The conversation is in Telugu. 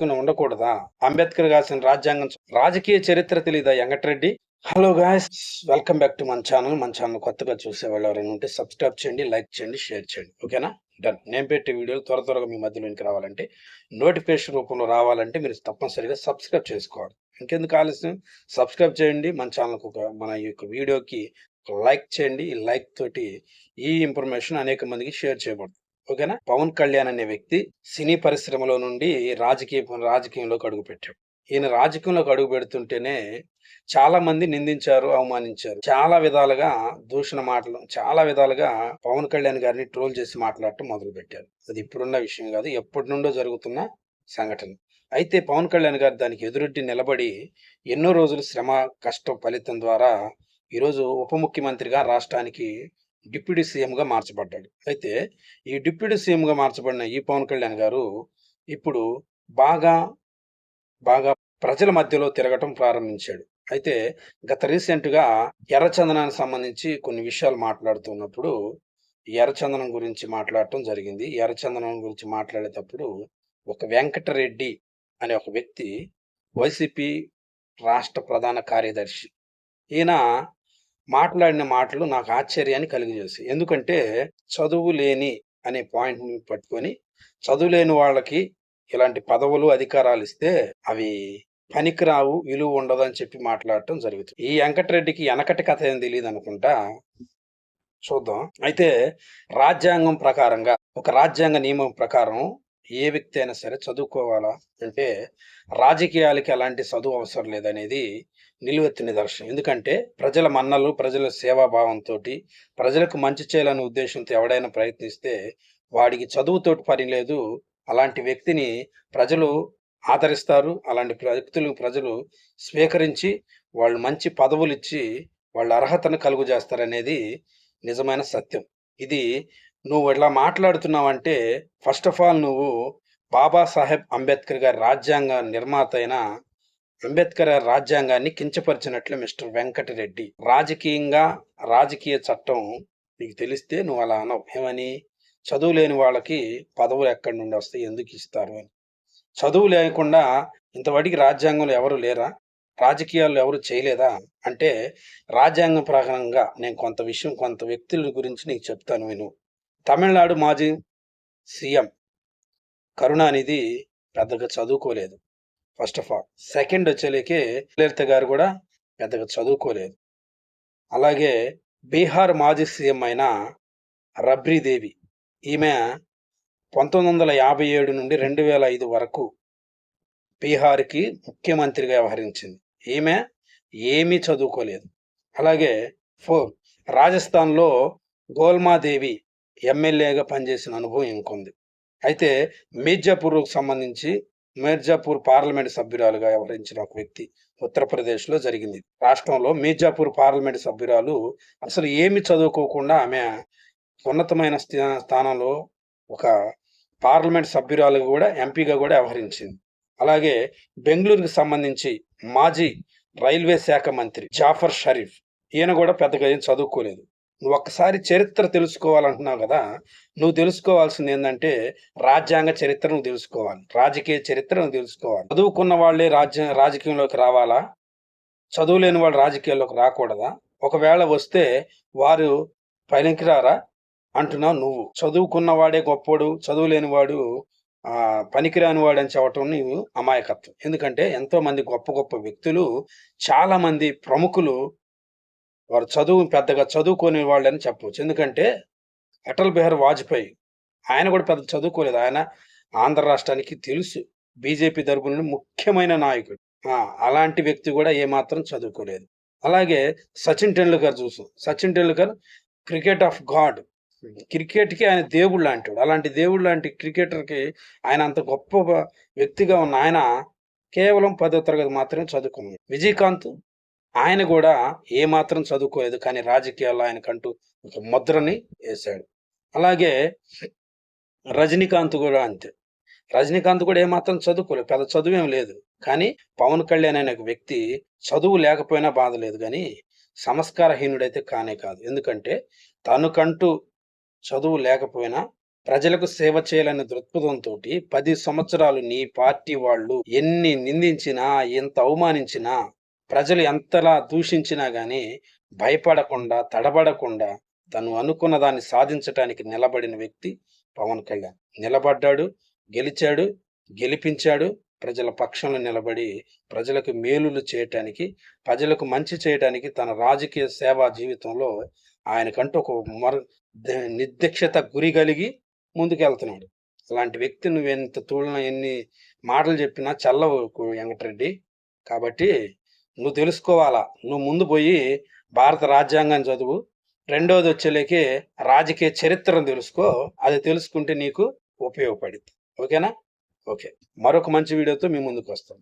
రాజకీయంలో ఉండకూడదా? అంబేద్కర్ రాసిన రాజ్యాంగం రాజకీయ చరిత్ర తెలీదా Venkatareddy? Hello guys welcome back to మన ఛానల్ మన ఛానల్ కొత్తగా చూసే వాళ్ళు ఎవరైనా ఉంటే సబ్స్క్రైబ్ చేయండి లైక్ చేయండి షేర్ చేయండి. ఓకేనా డన్ నేను పెట్టే వీడియోలు త్వర త్వరగా మీ మధ్యలోనికి రావాలంటే నోటిఫికేషన్ రూపంలో రావాలంటే మీరు తప్పనిసరిగా సబ్స్క్రైబ్ చేసుకోవాలి. ఇంకెందుకు ఆలస్యం? సబ్స్క్రైబ్ చేయండి. మన ఛానల్కి ఒక మన యొక్క వీడియోకి లైక్ చేయండి. ఈ లైక్ తోటి ఈ ఇన్ఫర్మేషన్ అనేక మందికి షేర్ చేయబడుతుంది. ఓకేనా? పవన్ కళ్యాణ్ అనే వ్యక్తి సినీ పరిశ్రమలో నుండి రాజకీయ రాజకీయంలోకి అడుగు పెట్టాడు. ఈయన రాజకీయంలోకి అడుగు పెడుతుంటేనే చాలా మంది నిందించారు అవమానించారు. చాలా విధాలుగా దూషణ మాటలు చాలా విధాలుగా పవన్ కళ్యాణ్ గారిని ట్రోల్ చేసి మాట్లాడటం మొదలు పెట్టారు. అది ఇప్పుడున్న విషయం కాదు ఎప్పటి నుండో జరుగుతున్న సంఘటన. అయితే పవన్ కళ్యాణ్ గారు దానికి ఎదురొడ్డి నిలబడి ఎన్నో రోజులు శ్రమ కష్టం ఫలితం ద్వారా ఈరోజు ఉప ముఖ్యమంత్రిగా రాష్ట్రానికి డిప్యూటీ సీఎంగా మార్చబడ్డాడు. అయితే ఈ డిప్యూటీ సీఎంగా మార్చబడిన ఈ పవన్ కళ్యాణ్ గారు ఇప్పుడు బాగా బాగా ప్రజల మధ్యలో తిరగటం ప్రారంభించాడు. అయితే గత రీసెంట్గా ఎర్రచందనానికి సంబంధించి కొన్ని విషయాలు మాట్లాడుతున్నప్పుడు ఎర్రచందనం గురించి మాట్లాడటం జరిగింది. ఎర్రచందనం గురించి మాట్లాడేటప్పుడు ఒక వెంకటరెడ్డి అనే ఒక వ్యక్తి వైసీపీ రాష్ట్ర ప్రధాన కార్యదర్శి. ఈయన మాట్లాడిన మాటలు నాకు ఆశ్చర్యాన్ని కలిగజేసి ఎందుకంటే చదువు లేని అనే పాయింట్ని పట్టుకొని చదువు లేని వాళ్ళకి ఇలాంటి పదవులు అధికారాలు ఇస్తే అవి పనికిరావు విలువ ఉండదు అని చెప్పి మాట్లాడటం జరుగుతుంది. ఈ వెంకటరెడ్డికి వెనకటి కథ ఏం తెలియదు అనుకుంటా? చూద్దాం. అయితే రాజ్యాంగం ప్రకారంగా ఒక రాజ్యాంగ నియమం ప్రకారం ఏ వ్యక్తి అయినా సరే చదువుకోవాలా? అంటే రాజకీయాలకి ఎలాంటి చదువు అవసరం లేదనేది నిలువెత్తి నిదర్శనం. ఎందుకంటే ప్రజల మన్నలు ప్రజల సేవాభావంతో ప్రజలకు మంచి చేయాలనే ఉద్దేశంతో ఎవడైనా ప్రయత్నిస్తే వాడికి చదువుతోటి పని లేదు. అలాంటి వ్యక్తిని ప్రజలు ఆదరిస్తారు. అలాంటి వ్యక్తులు ప్రజలు స్వీకరించి వాళ్ళు మంచి పదవులు ఇచ్చి వాళ్ళ అర్హతను కలుగు చేస్తారనేది నిజమైన సత్యం. ఇది నువ్వు ఇట్లా మాట్లాడుతున్నావంటే ఫస్ట్ ఆఫ్ ఆల్ నువ్వు బాబాసాహెబ్ అంబేద్కర్ గారి రాజ్యాంగ నిర్మాత అయిన అంబేద్కర్ గారి రాజ్యాంగాన్ని కించపరిచినట్లు మిస్టర్ వెంకటరెడ్డి. రాజకీయంగా రాజకీయ చట్టం నీకు తెలిస్తే నువ్వు అలా అనవు. ఏమని? చదువు లేని వాళ్ళకి పదవులు ఎక్కడి నుండి వస్తాయి? ఎందుకు ఇస్తారు అని. చదువు లేకుండా ఇంతవాటికి రాజ్యాంగంలో ఎవరు లేరా? రాజకీయాల్లో ఎవరు చేయలేదా? అంటే రాజ్యాంగం ప్రకారంగా నేను కొంత విషయం కొంత వ్యక్తుల గురించి నీకు చెప్తాను విను. తమిళనాడు మాజీ సీఎం కరుణానిధి పెద్దగా చదువుకోలేదు. First of all. సెకండ్ వచ్చేలేకే లలిత గారు కూడా పెద్దగా చదువుకోలేదు. అలాగే బీహార్ మాజీ సీఎం అయిన రబ్రీదేవి ఈమె పంతొమ్మిది వందల యాభై ఏడు నుండి రెండు వేల ఐదు వరకు బీహార్కి ముఖ్యమంత్రిగా వ్యవహరించింది. ఈమె ఏమీ చదువుకోలేదు. అలాగే ఫోర్ రాజస్థాన్లో గోల్మాదేవి ఎమ్మెల్యేగా పనిచేసిన అనుభవం ఇంకొంది. అయితే మీర్జాపూర్కు సంబంధించి మీర్జాపూర్ పార్లమెంట్ సభ్యురాలుగా వ్యవహరించిన ఒక వ్యక్తి ఉత్తరప్రదేశ్లో జరిగింది. రాష్ట్రంలో మీర్జాపూర్ పార్లమెంట్ సభ్యురాలు అసలు ఏమి చదువుకోకుండా ఆమె ఉన్నతమైన స్థానంలో ఒక పార్లమెంట్ సభ్యురాలు కూడా ఎంపీగా కూడా వ్యవహరించింది. అలాగే బెంగళూరుకు సంబంధించి మాజీ రైల్వే శాఖ మంత్రి జాఫర్ షరీఫ్ ఈయన కూడా పెద్దగా ఏం చదువుకోలేదు. నువ్వు ఒక్కసారి చరిత్ర తెలుసుకోవాలంటున్నావు కదా నువ్వు తెలుసుకోవాల్సింది ఏంటంటే రాజ్యాంగ చరిత్ర నువ్వు తెలుసుకోవాలి. రాజకీయ చరిత్ర నువ్వు తెలుసుకోవాలి. చదువుకున్న వాళ్ళే రాజ్య రాజకీయంలోకి రావాలా? చదువు లేని వాళ్ళు రాజకీయాల్లోకి రాకూడదా? ఒకవేళ వస్తే వారు పనికిరారా అంటున్నావు నువ్వు. చదువుకున్న వాడే గొప్పోడు చదువు లేనివాడు పనికిరాని వాడు అని చెప్పటం నీవు అమాయకత్వం. ఎందుకంటే ఎంతో మంది గొప్ప గొప్ప వ్యక్తులు చాలా మంది ప్రముఖులు వారు చదువు పెద్దగా చదువుకోని వాళ్ళని చెప్పవచ్చు. ఎందుకంటే అటల్ బిహారీ వాజ్పేయి ఆయన కూడా పెద్ద చదువుకోలేదు. ఆయన ఆంధ్ర రాష్ట్రానికి తెలుసు. బీజేపీ తరపున ముఖ్యమైన నాయకుడు. అలాంటి వ్యక్తి కూడా ఏమాత్రం చదువుకోలేదు. అలాగే సచిన్ టెండూల్కర్ చూసు. Sachin Tendulkar cricket of god. క్రికెట్కి ఆయన దేవుడు లాంటివాడు. అలాంటి దేవుడు లాంటి క్రికెటర్కి ఆయన అంత గొప్ప వ్యక్తిగా ఉన్న ఆయన కేవలం పదో తరగతి మాత్రమే చదువుకున్నాడు. విజయకాంత్ ఆయన కూడా ఏ మాత్రం చదువుకోలేదు కానీ రాజకీయాల్లో ఆయనకంటూ ఒక ముద్రని వేశాడు. అలాగే రజనీకాంత్ కూడా అంతే. రజనీకాంత్ కూడా ఏమాత్రం చదువుకోలేదు పెద్ద చదువేం లేదు. కానీ పవన్ కళ్యాణ్ అనే ఒక వ్యక్తి చదువు లేకపోయినా బాధ లేదు కానీ సంస్కారహీనుడైతే కానే కాదు. ఎందుకంటే తనకంటూ చదువు లేకపోయినా ప్రజలకు సేవ చేయాలనే దృక్పథంతో పది సంవత్సరాలు నీ పార్టీ వాళ్ళు ఎన్ని నిందించినా ఎంత అవమానించినా ప్రజలు ఎంతలా దూషించినా కానీ భయపడకుండా తడబడకుండా తను అనుకున్న దాన్ని సాధించటానికి నిలబడిన వ్యక్తి పవన్ కళ్యాణ్. నిలబడ్డాడు గెలిచాడు గెలిపించాడు ప్రజల పక్షంలో నిలబడి ప్రజలకు మేలులు చేయటానికి ప్రజలకు మంచి చేయటానికి తన రాజకీయ సేవా జీవితంలో ఆయనకంటూ ఒక మర ద- నిర్దిక్షత గురి కలిగి ముందుకెళ్తున్నాడు. అలాంటి వ్యక్తి నువ్వు ఎంత తూలన ఎన్ని మాటలు చెప్పినా చల్లవు వెంకటరెడ్డి. కాబట్టి నువ్వు తెలుసుకోవాలా? నువ్వు ముందు పోయి భారత రాజ్యాంగం చదువు. రెండోది వచ్చేలేకి రాజకీయ చరిత్రను తెలుసుకో. అది తెలుసుకుంటే నీకు ఉపయోగపడింది ఓకేనా? ఓకే. మరొక మంచి వీడియోతో మీ ముందుకు వస్తాం.